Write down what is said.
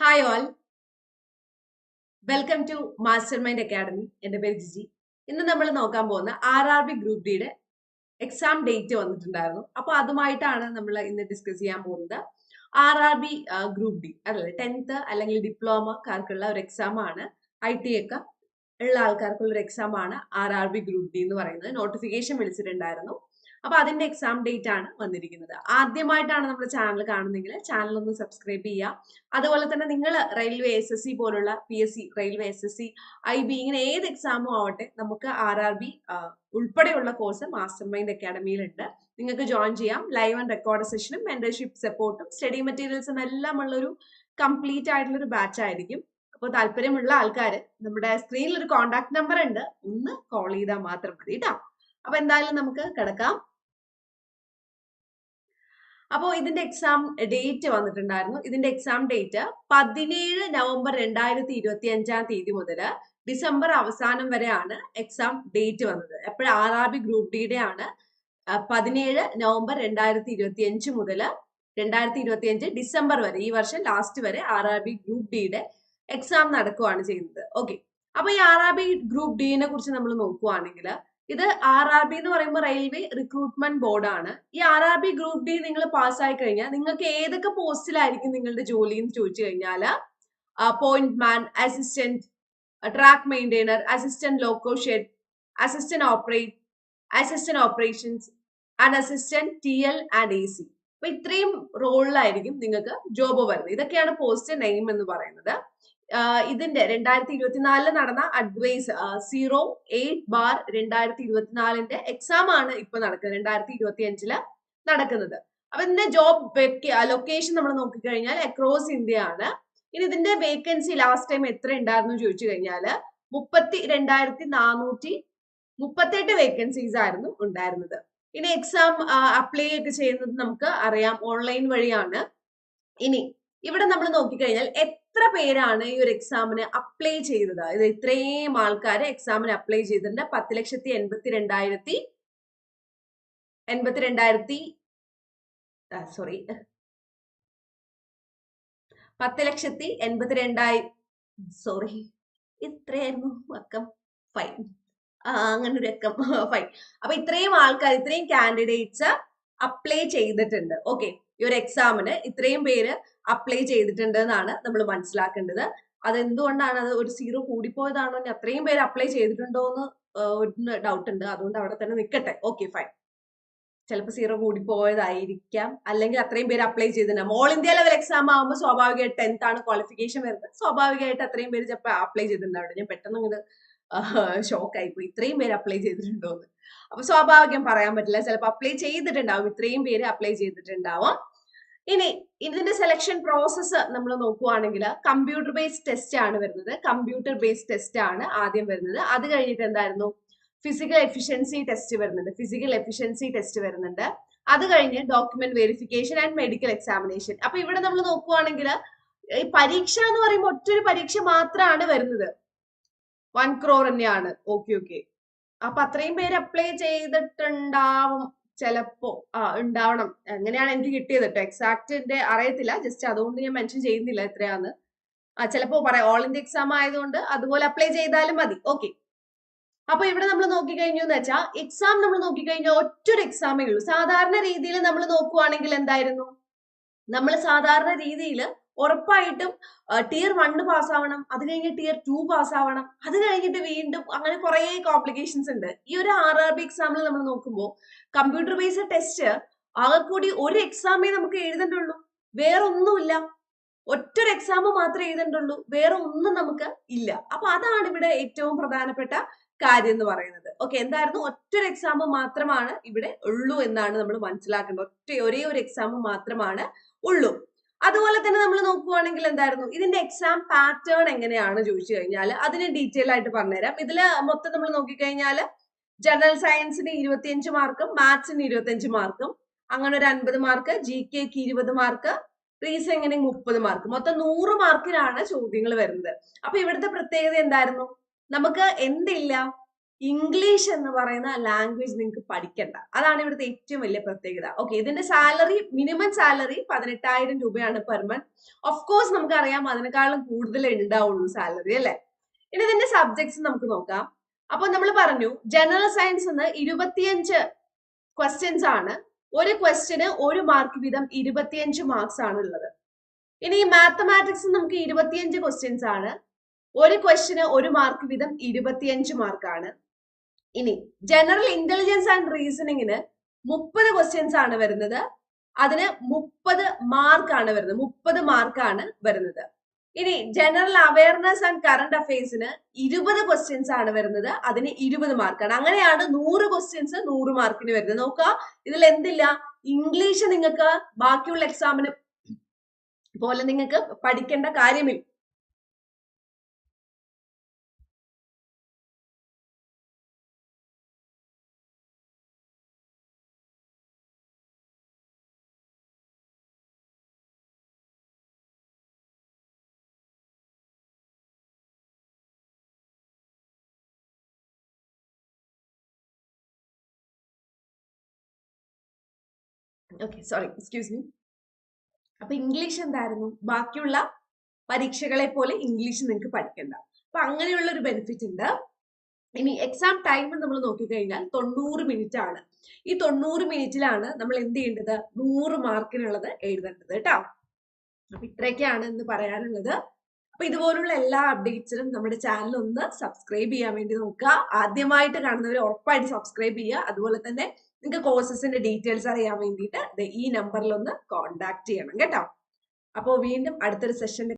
Hi all welcome to master mind academy എന്റെ പേര് ജിജി. ഇന്ന് നമ്മൾ നോക്കാൻ പോകുന്ന ആർ ആർ ബി ഗ്രൂപ്പ് ഡിയുടെ എക്സാം ഡേറ്റ് വന്നിട്ടുണ്ടായിരുന്നു. അപ്പോൾ അതുമായിട്ടാണ് നമ്മൾ ഇന്ന് ഡിസ്കസ് ചെയ്യാൻ പോകുന്നത്. R R B group D അതല്ലേ ടെൻത്ത് അല്ലെങ്കിൽ ഡിപ്ലോമക്കാർക്കുള്ള ഒരു എക്സാം ആണ്. ഐ ടി ഒക്കെ ഉള്ള ആൾക്കാർക്കുള്ള ഒരു എക്സാം ആണ് R R B group D എന്ന് പറയുന്നത്. നോട്ടിഫിക്കേഷൻ വിളിച്ചിട്ടുണ്ടായിരുന്നു. അപ്പൊ അതിന്റെ എക്സാം ഡേറ്റ് ആണ് വന്നിരിക്കുന്നത്. ആദ്യമായിട്ടാണ് നമ്മുടെ ചാനൽ കാണുന്നെങ്കിൽ ചാനൽ ഒന്ന് സബ്സ്ക്രൈബ് ചെയ്യുക. അതുപോലെ തന്നെ നിങ്ങൾ റെയിൽവേ എസ് എസ് സി പോലുള്ള P S C railway S S C I B ഇങ്ങനെ ഏത് എക്സാമും ആവട്ടെ നമുക്ക് ആർ ആർ ബി ഉൾപ്പെടെയുള്ള കോഴ്സ് മാസ്റ്റർ മൈൻഡ് അക്കാഡമിയിലുണ്ട് നിങ്ങൾക്ക് ജോയിൻ ചെയ്യാം. ലൈവ് ആൻഡ് റെക്കോർഡ് സെഷനും മെന്റർഷിപ്പ് സപ്പോർട്ടും സ്റ്റഡി മെറ്റീരിയൽസും എല്ലാം ഉള്ളൊരു കംപ്ലീറ്റ് ആയിട്ടുള്ള ഒരു ബാച്ച് ആയിരിക്കും. അപ്പോൾ താല്പര്യമുള്ള ആൾക്കാർ നമ്മുടെ സ്ക്രീനിൽ ഒരു കോൺടാക്ട് നമ്പർ ഉണ്ട്. ഒന്ന് കോൾ ചെയ്താൽ മാത്രം മതി കേട്ടോ അപ്പൊ എന്തായാലും നമുക്ക് കിടക്കാം. അപ്പോൾ ഇതിന്റെ എക്സാം ഡേറ്റ് വന്നിട്ടുണ്ടായിരുന്നു. ഇതിന്റെ എക്സാം ഡേറ്റ് പതിനേഴ് നവംബർ രണ്ടായിരത്തി ഇരുപത്തി അഞ്ചാം തീയതി മുതൽ ഡിസംബർ അവസാനം വരെയാണ് എക്സാം ഡേറ്റ് വന്നത്. എപ്പോഴും ആർ ആർ ബി ഗ്രൂപ്പ് ഡിയുടെ ആണ്. പതിനേഴ് നവംബർ രണ്ടായിരത്തി ഇരുപത്തി അഞ്ച് മുതൽ രണ്ടായിരത്തി ഇരുപത്തി അഞ്ച് ഡിസംബർ വരെ ഈ വർഷം ലാസ്റ്റ് വരെ ആർ ആർ ബി ഗ്രൂപ്പ് ഡിയുടെ എക്സാം നടക്കുകയാണ് ചെയ്യുന്നത്. ഓക്കെ അപ്പൊ ഈ ആർ ആർ ബി ഗ്രൂപ്പ് ഡിനെ കുറിച്ച് നമ്മൾ നോക്കുവാണെങ്കിൽ ഇത് ആർ ആർ ബി എന്ന് പറയുമ്പോൾ റെയിൽവേ റിക്രൂട്ട്മെന്റ് ബോർഡാണ് ഈ R R B group D നിങ്ങൾ പാസ്സായി കഴിഞ്ഞാൽ നിങ്ങൾക്ക് ഏതൊക്കെ പോസ്റ്റിലായിരിക്കും നിങ്ങളുടെ ജോലി എന്ന് ചോദിച്ചു കഴിഞ്ഞാൽ point man assistant track maintainer assistant loco shed assistant operate assistant operations and assistant T L and A C അപ്പൊ ഇത്രയും റോളിലായിരിക്കും നിങ്ങൾക്ക് ജോബ് വരുന്നത്. ഇതൊക്കെയാണ് പോസ്റ്റ് നെയിം എന്ന് പറയുന്നത്. ഇതിന്റെ രണ്ടായിരത്തി ഇരുപത്തിനാലിൽ നടന്ന അഡ്വൈസ് സീറോ എയ്റ്റ് ബാർ രണ്ടായിരത്തി ഇരുപത്തിനാലിന്റെ എക്സാം ആണ് ഇപ്പൊ നടക്കുന്നത് രണ്ടായിരത്തി ഇരുപത്തി അഞ്ചിൽ നടക്കുന്നത്. അപ്പൊ ഇതിന്റെ ജോബ് ലൊക്കേഷൻ നമ്മൾ നോക്കിക്കഴിഞ്ഞാൽ അക്രോസ് ഇന്ത്യ ആണ് ഇനി ഇതിന്റെ വേക്കൻസി ലാസ്റ്റ് ടൈം എത്ര ഉണ്ടായിരുന്നു ചോദിച്ചു കഴിഞ്ഞാൽ മുപ്പത്തി രണ്ടായിരത്തി നാനൂറ്റി മുപ്പത്തെട്ട് വേക്കൻസീസ് ആയിരുന്നു ഉണ്ടായിരുന്നത്. ഇനി എക്സാം അപ്ലൈ ഒക്കെ ചെയ്യുന്നത് നമുക്ക് അറിയാം ഓൺലൈൻ വഴിയാണ്. ഇനി ഇവിടെ നമ്മൾ നോക്കിക്കഴിഞ്ഞാൽ എത്ര പേരാണ് ഈ ഒരു എക്സാമിന് അപ്ലൈ ചെയ്തത്? ഇത് ഇത്രയും ആൾക്കാർ എക്സാമിന് അപ്ലൈ ചെയ്തിട്ടുണ്ട്. പത്ത് ലക്ഷത്തി എൺപത്തി രണ്ടായിരത്തി എൺപത്തി രണ്ടായിരത്തി സോറി പത്ത് ലക്ഷത്തി എൺപത്തി രണ്ടായി സോറി ഇത്രയായിരുന്നു അക്കം. ഫൈൻ അങ്ങനെ ഒരു അക്കം. ഫൈൻ അപ്പൊ ഇത്രയും ആൾക്കാർ ഇത്രയും കാൻഡിഡേറ്റ്സ് അപ്ലൈ ചെയ്തിട്ടുണ്ട്. ഓക്കെ ഈ ഒരു എക്സാമിന് ഇത്രയും പേര് അപ്ലൈ ചെയ്തിട്ടുണ്ട് എന്നാണ് നമ്മൾ മനസ്സിലാക്കേണ്ടത്. അതെന്തുകൊണ്ടാണ് അത് ഒരു സീറോ കൂടിപ്പോയതാണോ? ഇനി അത്രയും പേര് അപ്ലൈ ചെയ്തിട്ടുണ്ടോ എന്ന് ഒരു ഡൗട്ട് ഉണ്ട്. അതുകൊണ്ട് അവിടെ തന്നെ നിൽക്കട്ടെ ഓക്കെ ഫൈൻ ചിലപ്പോൾ സീറോ കൂടിപ്പോയതായിരിക്കാം. അല്ലെങ്കിൽ അത്രയും പേര് അപ്ലൈ ചെയ്തിട്ടുണ്ടാകും ഓൾ ഇന്ത്യ ലെവൽ എക്സാം ആകുമ്പോൾ സ്വാഭാവികമായിട്ട് ടെൻത്ത് ആണ് ക്വാളിഫിക്കേഷൻ വരുന്നത്. സ്വാഭാവികമായിട്ട് അത്രയും പേര് ചിലപ്പോൾ അപ്ലൈ ചെയ്തിട്ടുണ്ടാവും ഞാൻ പെട്ടെന്ന് ഇങ്ങനെ ഷോക്കായി പോയി. ഇത്രയും പേര് അപ്ലൈ ചെയ്തിട്ടുണ്ടോ എന്ന് അപ്പൊ സ്വാഭാവികം പറയാൻ പറ്റില്ല. ചിലപ്പോൾ അപ്ലൈ ചെയ്തിട്ടുണ്ടാവും. ഇത്രയും പേര് അപ്ലൈ ചെയ്തിട്ടുണ്ടാവും. ഇനി ഇതിന്റെ സെലക്ഷൻ പ്രോസസ്സ് നമ്മൾ നോക്കുവാണെങ്കിൽ കമ്പ്യൂട്ടർ ബേസ്ഡ് ടെസ്റ്റ് ആണ് വരുന്നത്. കമ്പ്യൂട്ടർ ബേസ്ഡ് ടെസ്റ്റ് ആണ് ആദ്യം വരുന്നത്. അത് കഴിഞ്ഞിട്ട് എന്തായിരുന്നു? ഫിസിക്കൽ എഫിഷ്യൻസി ടെസ്റ്റ് വരുന്നുണ്ട്. ഫിസിക്കൽ എഫിഷ്യൻസി ടെസ്റ്റ് വരുന്നുണ്ട്. അത് കഴിഞ്ഞ് document verification and medical examination അപ്പൊ ഇവിടെ നമ്മൾ നോക്കുവാണെങ്കിൽ ഈ പരീക്ഷ എന്ന് പറയുമ്പോൾ ഒറ്റൊരു പരീക്ഷ മാത്രമാണ് വരുന്നത്. വൺ ക്രോർ തന്നെയാണ്. ഓക്കെ ഓക്കെ അപ്പൊ അത്രയും പേര് അപ്ലൈ ചെയ്തിട്ടുണ്ടാവും. ചിലപ്പോ ആ ഉണ്ടാവണം. അങ്ങനെയാണ് എനിക്ക് കിട്ടിയത് കേട്ടോ എക്സാക്റ്റിന്റെ അറിയത്തില്ല. ജസ്റ്റ് അതുകൊണ്ട് ഞാൻ മെൻഷൻ ചെയ്യുന്നില്ല എത്രയാന്ന്. ആ ചിലപ്പോ പറയാം ഓൾ ഇന്ത്യ എക്സാം ആയതുകൊണ്ട് അതുപോലെ അപ്ലൈ ചെയ്താലും മതി. ഓക്കെ അപ്പൊ ഇവിടെ നമ്മൾ നോക്കിക്കഴിഞ്ഞു എന്ന് വെച്ചാൽ എക്സാം നമ്മൾ നോക്കിക്കഴിഞ്ഞാൽ ഒറ്റൊരു എക്സാമേ ഉള്ളൂ. സാധാരണ രീതിയിൽ നമ്മൾ നോക്കുവാണെങ്കിൽ എന്തായിരുന്നു? നമ്മൾ സാധാരണ രീതിയിൽ ഉറപ്പായിട്ടും ടിയർ വണ്ണ് പാസ്സാവണം അത് കഴിഞ്ഞ് ടിയർ ടു പാസ്സാവണം അത് കഴിഞ്ഞിട്ട് വീണ്ടും അങ്ങനെ കുറേ കോംപ്ലിക്കേഷൻസ് ഉണ്ട്. ഈ ഒരു ആർ ആർ ബി എക്സാമിൽ നമ്മൾ നോക്കുമ്പോൾ കമ്പ്യൂട്ടർ ബേസ്ഡ് ടെസ്റ്റ് ആകെ കൂടി ഒരു എക്സാമേ നമുക്ക് എഴുതണ്ടുള്ളൂ വേറെ ഒന്നുമില്ല. ഒറ്റൊരു എക്സാം മാത്രമേ എഴുതണ്ടുള്ളൂ വേറെ ഒന്നും നമുക്ക് ഇല്ല. അപ്പൊ അതാണ് ഇവിടെ ഏറ്റവും പ്രധാനപ്പെട്ട കാര്യം എന്ന് പറയുന്നത്. ഓക്കെ എന്തായിരുന്നു? ഒറ്റൊരു എക്സാം മാത്രമാണ് ഇവിടെ ഉള്ളൂ എന്നാണ് നമ്മൾ മനസ്സിലാക്കേണ്ടത്. ഒറ്റ ഒരേ ഒരു എക്സാം മാത്രമാണ് ഉള്ളൂ. അതുപോലെ തന്നെ നമ്മൾ നോക്കുവാണെങ്കിൽ എന്തായിരുന്നു? ഇതിന്റെ എക്സാം പാറ്റേൺ എങ്ങനെയാണ് ചോദിച്ചു കഴിഞ്ഞാൽ അതിന് ഡീറ്റെയിൽ ആയിട്ട് പറഞ്ഞുതരാം. ഇതിൽ മൊത്തം നമ്മൾ നോക്കിക്കഴിഞ്ഞാൽ ജനറൽ സയൻസിന് ഇരുപത്തിയഞ്ച് മാർക്കും മാത്സിന് ഇരുപത്തിയഞ്ച് മാർക്കും അങ്ങനെ ഒരു അൻപത് മാർക്ക് ജി കെക്ക് ഇരുപത് മാർക്ക് റീസണിങ്ങിന് മുപ്പത് മാർക്ക് മൊത്തം നൂറ് മാർക്കിനാണ് ചോദ്യങ്ങൾ വരുന്നത്. അപ്പൊ ഇവിടുത്തെ പ്രത്യേകത എന്തായിരുന്നു? നമുക്ക് എന്തില്ല? ഇംഗ്ലീഷ് എന്ന് പറയുന്ന ലാംഗ്വേജ് നിങ്ങൾക്ക് പഠിക്കണ്ട. അതാണ് ഇവിടുത്തെ ഏറ്റവും വലിയ പ്രത്യേകത. ഓക്കെ ഇതിന്റെ സാലറി മിനിമം സാലറി പതിനെട്ടായിരം രൂപയാണ് പെർ മന്ത് ഓഫ് കോഴ്സ് നമുക്കറിയാം അതിനേക്കാളും കൂടുതൽ ഉണ്ടാവുള്ളൂ സാലറി അല്ലെ? ഇനി ഇതിന്റെ സബ്ജക്ട്സ് നമുക്ക് നോക്കാം. അപ്പൊ നമ്മൾ പറഞ്ഞു ജനറൽ സയൻസ് എന്ന് ഇരുപത്തിയഞ്ച് ക്വസ്റ്റ്യൻസ് ആണ്. ഒരു ക്വസ്റ്റ്യന് ഒരു മാർക്ക് വീതം ഇരുപത്തിയഞ്ച് മാർക്സ് ആണ് ഉള്ളത്. ഇനി മാത്തമാറ്റിക്സ് നമുക്ക് ഇരുപത്തിയഞ്ച് ക്വസ്റ്റ്യൻസ് ആണ്. ഒരു ക്വസ്റ്റിന് ഒരു മാർക്ക് വീതം ഇരുപത്തിയഞ്ച് മാർക്കാണ് ഇനി ജനറൽ ഇന്റലിജൻസ് ആൻഡ് റീസണിങ്ങിന് മുപ്പത് ക്വസ്റ്റ്യൻസ് ആണ് വരുന്നത്. അതിന് മുപ്പത് മാർക്കാണ് വരുന്നത്. മുപ്പത് മാർക്കാണ് വരുന്നത്. ഇനി ജനറൽ അവയർനെസ് ആൻഡ് കറണ്ട് അഫയേഴ്സിന് ഇരുപത് ക്വസ്റ്റ്യൻസ് ആണ് വരുന്നത്. അതിന് ഇരുപത് മാർക്കാണ് അങ്ങനെയാണ് നൂറ് ക്വസ്റ്റ്യൻസ് നൂറ് മാർക്കിന് വരുന്നത്. നോക്കുക ഇതിൽ എന്തില്ല? ഇംഗ്ലീഷ് നിങ്ങൾക്ക് ബാക്കിയുള്ള എക്സാമിന് പോലെ നിങ്ങൾക്ക് പഠിക്കേണ്ട കാര്യമില്ല. ഓക്കെ സോറി എക്സ്ക്യൂസ് മീ അപ്പൊ ഇംഗ്ലീഷ് എന്തായിരുന്നു? ബാക്കിയുള്ള പരീക്ഷകളെ പോലെ ഇംഗ്ലീഷ് നിങ്ങൾക്ക് പഠിക്കണ്ട. അപ്പൊ അങ്ങനെയുള്ള ഒരു ബെനിഫിറ്റ് ഉണ്ട്. ഇനി എക്സാം ടൈം നമ്മൾ നോക്കിക്കഴിഞ്ഞാൽ തൊണ്ണൂറ് മിനിറ്റ് ആണ്. ഈ തൊണ്ണൂറ് മിനിറ്റിലാണ് നമ്മൾ എന്ത് ചെയ്യേണ്ടത്? നൂറ് മാർക്കിനുള്ളത് എഴുതേണ്ടത് കേട്ടോ. അപ്പൊ ഇത്രയൊക്കെയാണ് എന്ന് പറയാനുള്ളത്. അപ്പൊ ഇതുപോലുള്ള എല്ലാ അപ്ഡേറ്റ്സിനും നമ്മുടെ ചാനൽ ഒന്ന് സബ്സ്ക്രൈബ് ചെയ്യാൻ വേണ്ടി നോക്കുക. ആദ്യമായിട്ട് കാണുന്നവർ ഉറപ്പായിട്ട് സബ്സ്ക്രൈബ് ചെയ്യുക. അതുപോലെ തന്നെ നിങ്ങൾക്ക് കോഴ്സസിന്റെ ഡീറ്റെയിൽസ് അറിയാൻ വേണ്ടിയിട്ട് ഈ നമ്പറിൽ ഒന്ന് കോൺടാക്ട് ചെയ്യണം കേട്ടോ. അപ്പോൾ വീണ്ടും അടുത്തൊരു സെഷനിൽ